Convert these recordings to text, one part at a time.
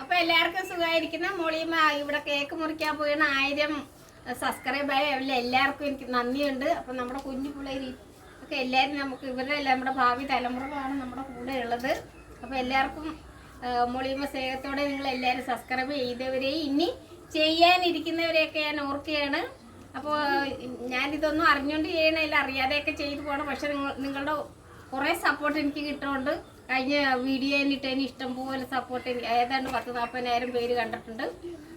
അപ്പൊ എല്ലാവർക്കും സുഖമായിരിക്കുന്ന. മോളിയമ്മ ഇവിടെ കേക്ക് മുറിക്കാൻ പോയണ ആയിരം സബ്സ്ക്രൈബ് ആയ അവരിൽ എല്ലാവർക്കും എനിക്ക് നന്ദിയുണ്ട്. അപ്പൊ നമ്മുടെ കുഞ്ഞു പിള്ളേർ ഒക്കെ എല്ലാവരും നമുക്ക് ഇവരെല്ലാം നമ്മുടെ ഭാവി തലമുറകളാണ് നമ്മുടെ കൂടെ ഉള്ളത്. അപ്പൊ എല്ലാവർക്കും മോളിയമ്മ സ്നേഹത്തോടെ നിങ്ങൾ എല്ലാവരും സബ്സ്ക്രൈബ് ചെയ്തവരെയും ഇനി ചെയ്യാനിരിക്കുന്നവരെയൊക്കെ ഞാൻ ഓർക്കുകയാണ്. അപ്പോൾ ഞാനിതൊന്നും അറിഞ്ഞുകൊണ്ട് ചെയ്യണമില്ല അറിയാതെയൊക്കെ ചെയ്തു പോകണം പക്ഷെ നിങ്ങൾ നിങ്ങളുടെ കുറേ സപ്പോർട്ട് എനിക്ക് കിട്ടുന്നുണ്ട്. കഴിഞ്ഞ വീഡിയോയിൽ ഇട്ടതിന് ഇഷ്ടം പോലെ സപ്പോർട്ട് ഏതാണ്ട് പത്ത് നാൽപ്പതിനായിരം പേര് കണ്ടിട്ടുണ്ട്.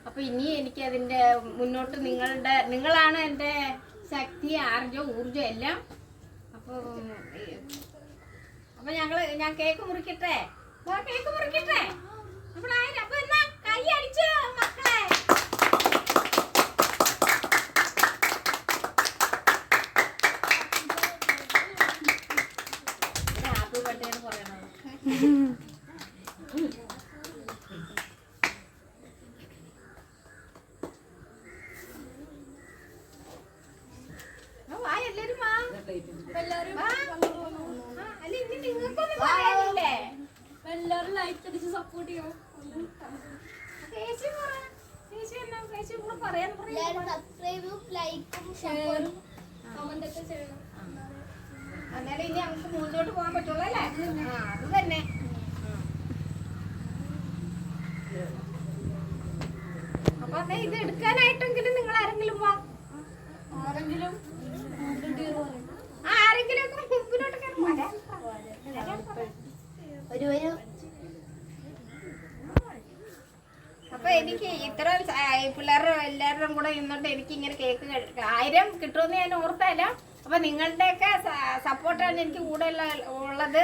അപ്പോൾ ഇനി എനിക്ക് അതിന്റെ മുന്നോട്ട് നിങ്ങളുടെ നിങ്ങളാണ് എന്റെ ശക്തി ആർജം ഊർജം എല്ലാം. അപ്പോൾ അപ്പോൾ ഞങ്ങൾ ഞാൻ കേക്ക് മുറിക്കട്ടെ? കേക്ക് മുറിക്കട്ടെ? അപ്പോൾ അപ്പോൾ എന്നാ കൈ അടിച്ചോ മക്കളെ ഒരു ഹാപ്പി ബർത്ത്ഡേ എന്ന് പറയണത് ആ, വാ, എല്ലാരും വാ. വാ. ആ, അല്ല, ഇനി നിങ്ങൾക്കൊന്നും പറയാനില്ലേ? എല്ലാരും ലൈക്ക് അടിച്ച് സപ്പോർട്ട് ചെയ്യണം ചേച്ചി പറ. ചേച്ചി എന്നാ ചേച്ചി കൂടെ പറയാൻ പറയൂ. എല്ലാരും സബ്സ്ക്രൈബും ലൈക്കും ഷെയറും കമന്റ് ഒക്കെ ചെയ്യണം. എന്നാലേ ഇനി നമുക്ക് മുന്നോട്ട് പോകാൻ പറ്റുള്ളൂ അല്ലേ? ആ അത് തന്നെ. അപ്പൊ അതെ ഇത് എടുക്കാനായിട്ടെങ്കിലും നിങ്ങൾ ആരെങ്കിലും വാ. ആരെങ്കിലും ആരെങ്കിലും ഒക്കെ മുമ്പിലോട്ട് കയറി ഒരു ഒരു അപ്പൊ എനിക്ക് ഇത്ര പിള്ളേരുടെ എല്ലാവരും കൂടെ നിന്നിട്ട് എനിക്ക് ഇങ്ങനെ കേക്ക് ആയിരം കിട്ടുമെന്ന് ഞാൻ ഓർത്തല്ല അപ്പൊ നിങ്ങളുടെയൊക്കെ സപ്പോർട്ടാണ് എനിക്ക് കൂടെ ഉള്ളത്.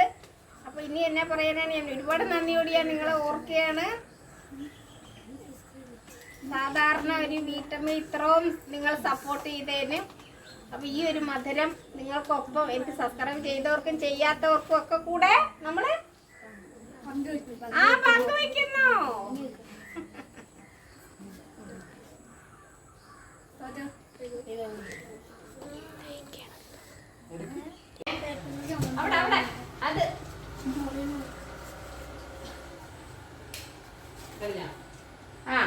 അപ്പൊ ഇനി എന്നെ പറയാനാണ് ഞാൻ ഒരുപാട് നന്ദിയോടിയാ ഞാൻ നിങ്ങളെ ഓർക്കുകയാണ്. സാധാരണ ഒരു വീട്ടമ്മ ഇത്രയും നിങ്ങൾ സപ്പോർട്ട് ചെയ്തതിന് അപ്പൊ ഈ ഒരു മധുരം നിങ്ങൾക്കൊപ്പം എനിക്ക് സബ്സ്ക്രൈബ് ചെയ്തവർക്കും ചെയ്യാത്തവർക്കും ഒക്കെ കൂടെ നമ്മൾ ആ പങ്കുവെക്കുന്നു അവിടെ അവിടെ അത് ആ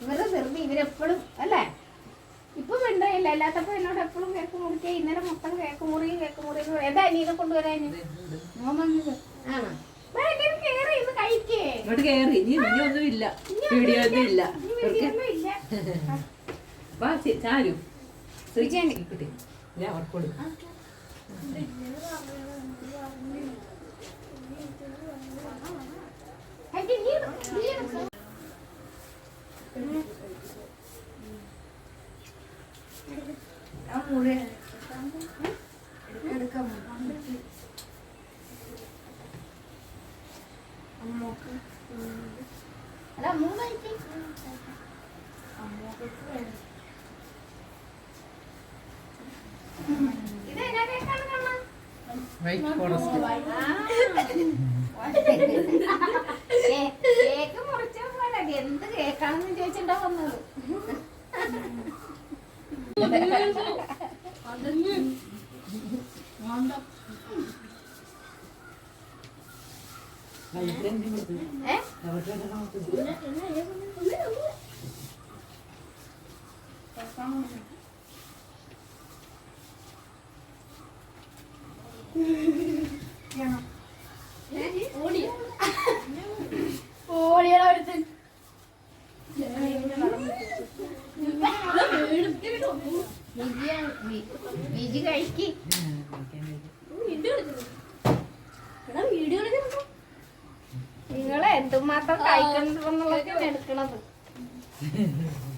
ഇവരെ ചെറുത് ഇവരെപ്പോഴും അല്ലേ ഇപ്പൊ മിണ്ടയില്ല അല്ലാത്തപ്പോ എന്നോട് എപ്പോഴും കേക്ക് മുറിക്കുക ഇന്നലെ മൊത്തം കേക്ക് മുറി കേക്ക് മുറി. എന്താ അനീനെ കൊണ്ടുവരാൻ ആണോ കേറി ഇങ്ങോട്ട് കയറി ഇനി ഇനി ഒന്നുമില്ല വീഡിയോ ഒന്നും ഇല്ല വാ ചാരു ശ്രീജാണ്ടി കിട്ടി ഞാൻ അവർക്ക് കൊടുക്കും അല്ല മൂന്ന് കഴിക്ക്. ഇത് എന്നാ കണ്ണാ? വൈറ്റ് ഫോറസ്റ്റ് കേ- കേക്ക് മുറിച്ച എന്ത് കേക്കാണെന്ന് ചോദിച്ചിട്ടാ വന്നത്. ഏ? നിങ്ങളെ എന്തുമാത്രം കഴിക്കണമെന്നുള്ളതൊക്കെ എടുക്കണത്.